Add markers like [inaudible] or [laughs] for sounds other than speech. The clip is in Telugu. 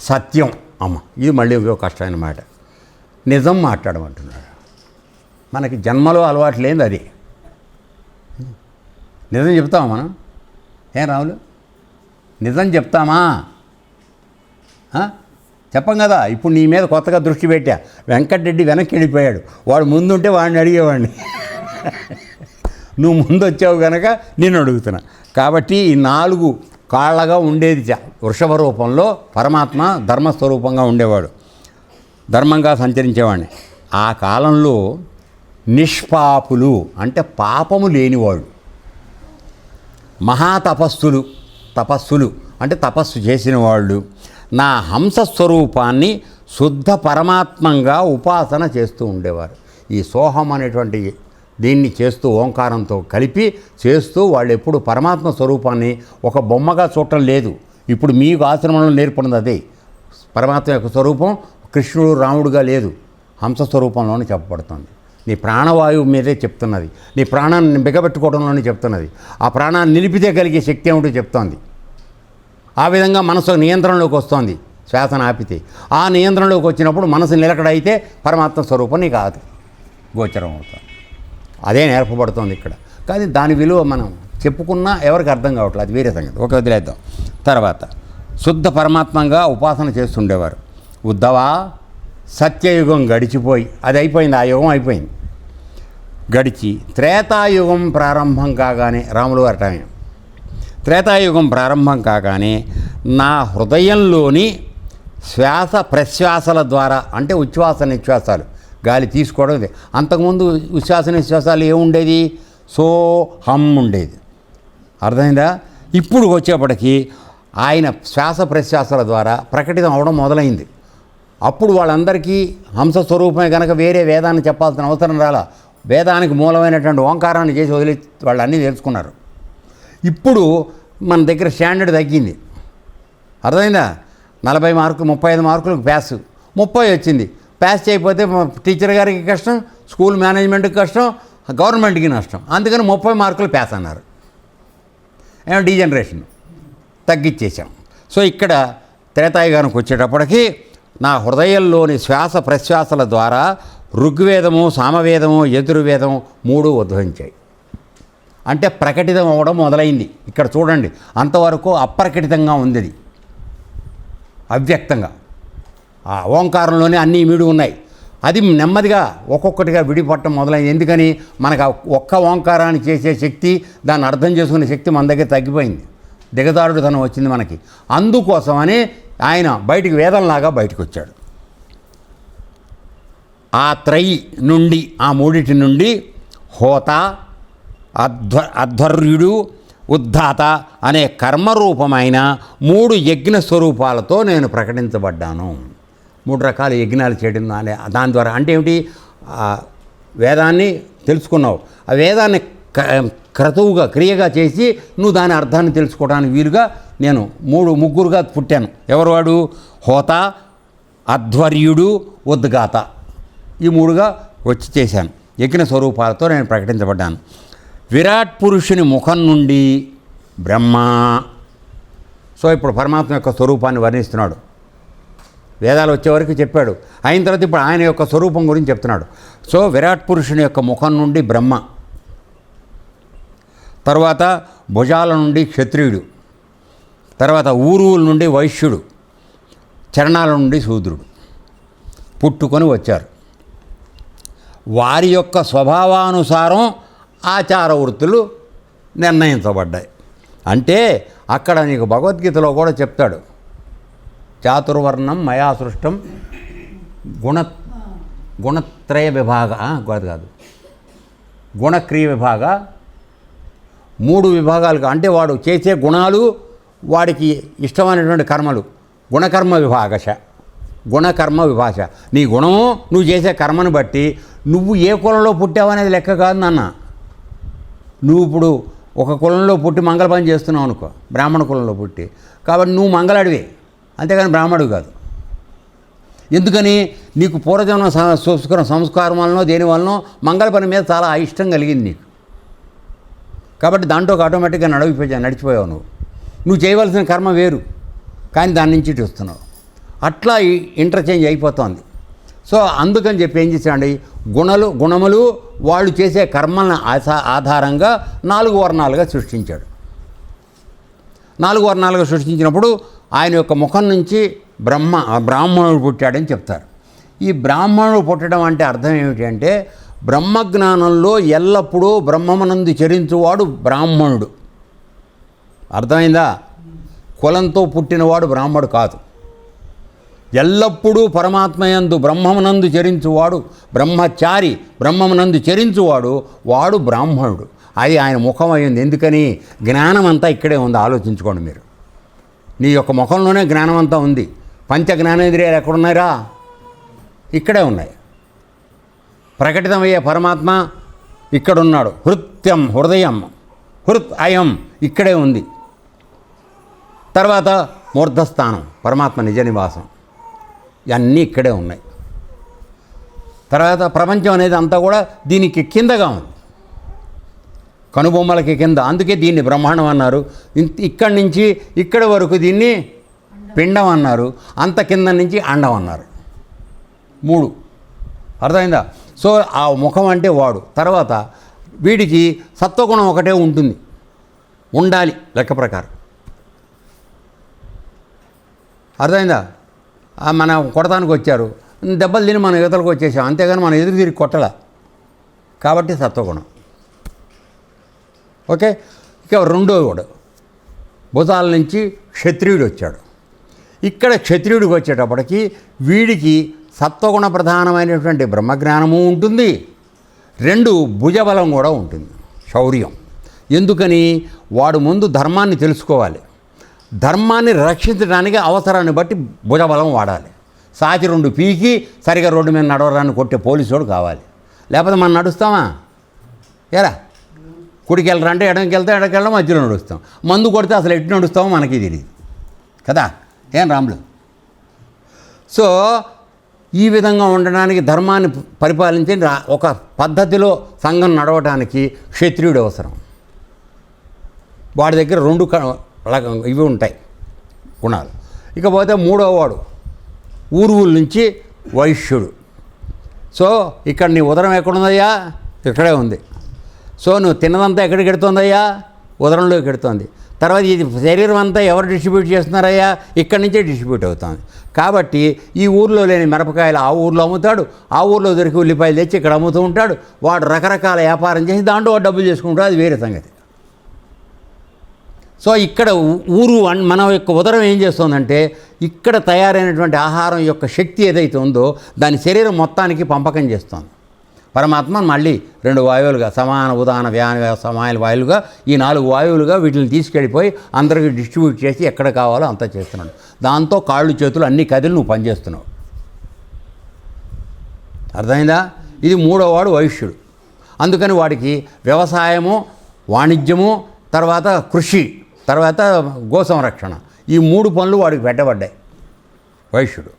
సత్యం. అమ్మ ఇది మళ్ళీ ఇంకో కష్టమైన మాట. నిజం మాట్లాడమంటున్నాడు. మనకి జన్మలో అలవాటు లేనిది అది. నిజం చెప్తామా మనం? ఏం రాములు? నిజం చెప్తామా? చెప్పం కదా ఇప్పుడు నీ మీద కొత్తగా దృష్టి పెట్టా. వెంకటరెడ్డి వెనక్కి వెళ్ళిపోయాడు. వాడు ముందుంటే వాడిని అడిగేవాడిని. [laughs] నువ్వు ముందు వచ్చావు కనుక నేను అడుగుతున్నా. కాబట్టి ఈ నాలుగు కాళ్ళగా ఉండేది వృషభ రూపంలో పరమాత్మ ధర్మస్వరూపంగా ఉండేవాడు. ధర్మంగా సంచరించేవాడిని. ఆ కాలంలో నిష్పాపులు అంటే పాపము లేనివాడు. మహాతపస్సులు తపస్సులు అంటే తపస్సు చేసిన వాళ్ళు నా హంస స్వరూపాన్ని శుద్ధ పరమాత్మంగా ఉపాసన చేస్తూ ఉండేవారు. ఈ సోహం అనేటువంటి దీన్ని చేస్తూ ఓంకారంతో కలిపి చేస్తూ వాళ్ళు ఎప్పుడు పరమాత్మ స్వరూపాన్ని ఒక బొమ్మగా చూడటం లేదు. ఇప్పుడు మీకు ఆశ్రమంలో నేర్పడినది అదే. పరమాత్మ యొక్క స్వరూపం కృష్ణుడు రాముడుగా లేదు. హంస స్వరూపంలోనే చెప్పబడుతుంది. నీ ప్రాణవాయువు మీదే చెప్తున్నది. నీ ప్రాణాన్ని బిగబెట్టుకోవడంలోనే చెప్తున్నది. ఆ ప్రాణాన్ని నిలిపితే కలిగే శక్తి ఏమిటో చెప్తోంది. ఆ విధంగా మనసు నియంత్రణలోకి వస్తోంది. శ్వాసను ఆపితే ఆ నియంత్రణలోకి వచ్చినప్పుడు మనసు నిలకడైతే పరమాత్మ స్వరూపం నీకు కాదు గోచరం అవుతుంది. అదే నేర్పబడుతుంది ఇక్కడ. కానీ దాని విలువ మనం చెప్పుకున్నా ఎవరికి అర్థం కావట్లేదు. అది వేరే సంగతి. ఒక వదిలేద్దాం. తర్వాత శుద్ధ పరమాత్మంగా ఉపాసన చేస్తుండేవారు. ఉద్ధవా సత్యయుగం గడిచిపోయి అది అయిపోయింది ఆ యుగం అయిపోయింది. గడిచి త్రేతాయుగం ప్రారంభం కాగానే రాములు వారి టైం. త్రేతాయుగం ప్రారంభం కాగానే నా హృదయంలోని శ్వాస ప్రశ్వాసల ద్వారా అంటే ఉచ్ఛ్వాస నిశ్వాసాలు గాలి తీసుకోవడం ఇది. అంతకుముందు విశ్వాస నిశ్వాసాలు ఏముండేది? సో హమ్ ఉండేది. అర్థమైందా? ఇప్పుడు వచ్చేప్పటికీ ఆయన శ్వాస ప్రశ్వాసాల ద్వారా ప్రకటితం అవడం మొదలైంది. అప్పుడు వాళ్ళందరికీ హంస స్వరూపమే కనుక వేరే వేదాన్ని చెప్పాల్సిన అవసరం రాలా. వేదానికి మూలమైనటువంటి ఓంకారాన్ని చేసి వదిలి వాళ్ళు అన్నీ తెలుసుకున్నారు. ఇప్పుడు మన దగ్గర స్టాండర్డ్ తగ్గింది. అర్థమైందా? నలభై మార్కులు ముప్పై ఐదు మార్కులకు ప్యాస్. ముప్పై వచ్చింది. ప్యాస్ చేయకపోతే టీచర్ గారికి కష్టం స్కూల్ మేనేజ్మెంట్కి కష్టం గవర్నమెంట్కి నష్టం. అందుకని ముప్పై మార్కులు ప్యాస్ అన్నారు. ఏమో డీజనరేషన్ తగ్గించేసాం సో ఇక్కడ త్రేతాయుగానికి వచ్చేటప్పటికి నా హృదయంలోని శ్వాస ప్రశ్వాసల ద్వారా ఋగ్వేదము సామవేదము యజుర్వేదం మూడు ఉద్భవించాయి. అంటే ప్రకటితం అవ్వడం మొదలైంది. ఇక్కడ చూడండి అంతవరకు అప్రకటితంగా ఉంది అది. అవ్యక్తంగా. ఆ ఓంకారంలోనే అన్ని ఇమిడి ఉన్నాయి. అది నెమ్మదిగా ఒక్కొక్కటిగా విడిపడటం మొదలైంది. ఎందుకని? మనకు ఒక్క ఓంకారాన్ని చేసే శక్తి దాన్ని అర్థం చేసుకునే శక్తి మన దగ్గర తగ్గిపోయింది. దిగదారుడుతనం వచ్చింది మనకి. అందుకోసమని ఆయన బయటికి వేదంలాగా బయటకు వచ్చాడు ఆ త్రయి నుండి ఆ మూడిటి నుండి హోత అధ్వ అధ్వర్యుడు ఉద్ధాత అనే కర్మరూపమైన మూడు యజ్ఞ స్వరూపాలతో నేను ప్రకటించబడ్డాను. మూడు రకాల యజ్ఞాలు చేయడం దాని దాని ద్వారా. అంటే ఏమిటి? వేదాన్ని తెలుసుకున్నావు. ఆ వేదాన్ని క- క్రతువుగా క్రియగా చేసి నువ్వు దాని అర్థాన్ని తెలుసుకోవడానికి వీలుగా నేను మూడు ముగ్గురుగా పుట్టాను. ఎవరు వాడు? హోత అధ్వర్యుడు ఉద్గాత. ఈ మూడుగా వచ్చి చేశాను. యజ్ఞ స్వరూపాలతో నేను ప్రకటించబడ్డాను. విరాట్ పురుషుని ముఖం నుండి బ్రహ్మ. సో ఇప్పుడు పరమాత్మ యొక్క స్వరూపాన్ని వర్ణిస్తున్నాడు. వేదాలు వచ్చే వరకు చెప్పాడు. అయిన తర్వాత ఇప్పుడు ఆయన యొక్క స్వరూపం గురించి చెప్తున్నాడు. సో విరాట్ పురుషుని యొక్క ముఖం నుండి బ్రహ్మ. తర్వాత భుజాల నుండి క్షత్రియుడు. తర్వాత ఊరువుల నుండి వైశ్యుడు. చరణాల నుండి శూద్రుడు. పుట్టుకొని వచ్చారు. వారి యొక్క స్వభావానుసారం ఆచార వృత్తులు నిర్ణయించబడ్డాయి. అంటే అక్కడ నీకు భగవద్గీతలో కూడా చెప్తాడు. చాతుర్వర్ణం మయా సృష్టం గుణ గుణత్రయ విభాగ కాదు కాదు. గుణక్రియ విభాగ మూడు విభాగాలుగా అంటే వాడు చేసే గుణాలు వాడికి ఇష్టమైనటువంటి కర్మలు. గుణకర్మ విభాగశ. గుణకర్మ విభాష నీ గుణము నువ్వు చేసే కర్మను బట్టి నువ్వు ఏ కులంలో పుట్టావనేది లెక్క కాదు నాన్న. నువ్వు ఇప్పుడు ఒక కులంలో పుట్టి మంగళ పని చేస్తున్నావు అనుకో బ్రాహ్మణ కులంలో పుట్టి. కాబట్టి నువ్వు మంగళాడివే. అంతేగాని బ్రాహ్మడు కాదు. ఎందుకని? నీకు పూర్వజన్మ సంస్కారం సంస్కారం వలనో దేని వలనో మంగళ పని మీద చాలా ఇష్టం కలిగింది నీకు. కాబట్టి దాంట్లో ఆటోమేటిక్గా నడిపిపోయా నడిచిపోయావు నువ్వు. నువ్వు చేయవలసిన కర్మ వేరు. కానీ దాని నుంచి ఇటు వస్తున్నావు. అట్లా ఇంటర్చేంజ్ అయిపోతుంది. సో అందుకని చెప్పి ఏం చేశాడు గుణలు గుణములు వాళ్ళు చేసే కర్మలను ఆసా- ఆధారంగా నాలుగు వర్ణాలుగా సృష్టించాడు. నాలుగు వర్ణాలుగా సృష్టించినప్పుడు ఆయన యొక్క ముఖం నుంచి బ్రహ్మ బ్రాహ్మణుడు పుట్టాడని చెప్తారు. ఈ బ్రాహ్మణుడు పుట్టడం అంటే అర్థం ఏమిటి అంటే బ్రహ్మజ్ఞానంలో ఎల్లప్పుడూ బ్రహ్మమునందు చరించువాడు బ్రాహ్మణుడు. అర్థమైందా? కులంతో పుట్టినవాడు బ్రాహ్మడు కాదు. ఎల్లప్పుడూ పరమాత్మయందు బ్రహ్మమునందు చరించువాడు బ్రహ్మచారి బ్రహ్మమునందు చరించువాడు వాడు బ్రాహ్మణుడు. అది ఆయన ముఖం అయింది. ఎందుకని? జ్ఞానం అంతా ఇక్కడే ఉంది. ఆలోచించుకోండి మీరు. నీ యొక్క ముఖంలోనే జ్ఞానం అంతా ఉంది. పంచ జ్ఞానేంద్రియాలు ఎక్కడున్నారా ఇక్కడే ఉన్నాయి. ప్రకటితమయ్యే పరమాత్మ ఇక్కడున్నాడు. హృత్యం హృదయం హృత్ అయం ఇక్కడే ఉంది. తర్వాత మూర్ధస్థానం పరమాత్మ నిజ నివాసం. ఇవన్నీ ఇక్కడే ఉన్నాయి. తర్వాత ప్రపంచం అనేది అంతా కూడా దీనికి కిందగా ఉంది. కనుబొమ్మలకి కింద. అందుకే దీన్ని బ్రహ్మాండం అన్నారు. ఇక్కడి నుంచి ఇక్కడి వరకు దీన్ని పిండం అన్నారు. అంత కింద నుంచి అండం అన్నారు. మూడు. అర్థమైందా? సో ఆ ముఖం అంటే వాడు. తర్వాత వీడికి సత్వగుణం ఒకటే ఉంటుంది. ఉండాలి లెక్క ప్రకారం. అర్థమైందా? మన కొడతానికి వచ్చారు. దెబ్బలు తిని మనం యువతలకు వచ్చేసాం. అంతేగాని మనం ఎదురు తిరిగి కొట్టల. కాబట్టి సత్వగుణం. ఓకే? ఇక రెండో వాడు భుజాల నుంచి క్షత్రియుడు వచ్చాడు. ఇక్కడ క్షత్రియుడికి వచ్చేటప్పటికి వీడికి సత్వగుణ ప్రధానమైనటువంటి బ్రహ్మజ్ఞానము ఉంటుంది. రెండు భుజబలం కూడా ఉంటుంది. శౌర్యం. ఎందుకని? వాడు ముందు ధర్మాన్ని తెలుసుకోవాలి. ధర్మాన్ని రక్షించడానికి అవసరాన్ని బట్టి భుజబలం వాడాలి. సాచి రెండు పీకి సరిగా రోడ్డు మీద నడవరాన్ని కొట్టే పోలీసుడు కావాలి. లేకపోతే మనం నడుస్తామా? ఎరా కుడికి వెళ్ళరంటే ఎడంకి వెళ్తాం ఎడకి వెళ్ళడం మధ్యలో నడుస్తాం. మందు కొడితే అసలు ఎటు నడుస్తామో మనకి తెలియదు కదా? ఏం రాములు? సో ఈ విధంగా ఉండడానికి ధర్మాన్ని పరిపాలించే ఒక పద్ధతిలో సంఘం నడవటానికి క్షత్రియుడు అవసరం. వాడి దగ్గర రెండు ఇవి ఉంటాయి గుణాలు. ఇకపోతే మూడోవాడు ఊరువుల నుంచి వైశ్యుడు. సో ఇక్కడ నీ ఉదరం ఎక్కడుందయ్యా? ఇక్కడే ఉంది. సో నువ్వు తిన్నదంతా ఎక్కడికి ఎడుతుందయ్యా? ఉదరంలోకి ఎడుతుంది. తర్వాత ఇది శరీరం అంతా ఎవరు డిస్ట్రిబ్యూట్ చేస్తున్నారయ్యా? ఇక్కడి నుంచే డిస్ట్రిబ్యూట్ అవుతుంది. కాబట్టి ఈ ఊర్లో లేని మిరపకాయలు ఆ ఊర్లో అమ్ముతాడు. ఆ ఊర్లో దొరికి ఉల్లిపాయలు తెచ్చి ఇక్కడ అమ్ముతూ ఉంటాడు. వాడు రకరకాల వ్యాపారం చేసి దాంట్లో వాడు డబ్బులు చేసుకుంటాడు. అది వేరే సంగతి. సో ఇక్కడ ఊరు మన యొక్క ఉదరం ఏం చేస్తుందంటే ఇక్కడ తయారైనటువంటి ఆహారం యొక్క శక్తి ఏదైతే ఉందో దాని శరీరం మొత్తానికి పంపకం చేస్తుంది. పరమాత్మ మళ్ళీ రెండు వాయువులుగా సమాన ఉదాన వ్యాన సమాన వాయువులుగా ఈ నాలుగు వాయువులుగా వీటిని తీసుకెళ్ళిపోయి అందరికి డిస్ట్రిబ్యూట్ చేసి ఎక్కడ కావాలో అంతా చేస్తున్నాడు. దాంతో కాళ్ళు చేతులు అన్ని కదిలి నువ్వు పనిచేస్తున్నావు. అర్థమైందా? ఇది మూడో వాడు వైశ్యుడు. అందుకని వాడికి వ్యవసాయము వాణిజ్యము తర్వాత కృషి తర్వాత గో సంరక్షణ ఈ మూడు పనులు వాడికి పెట్టబడ్డాయి. వైశ్యుడు.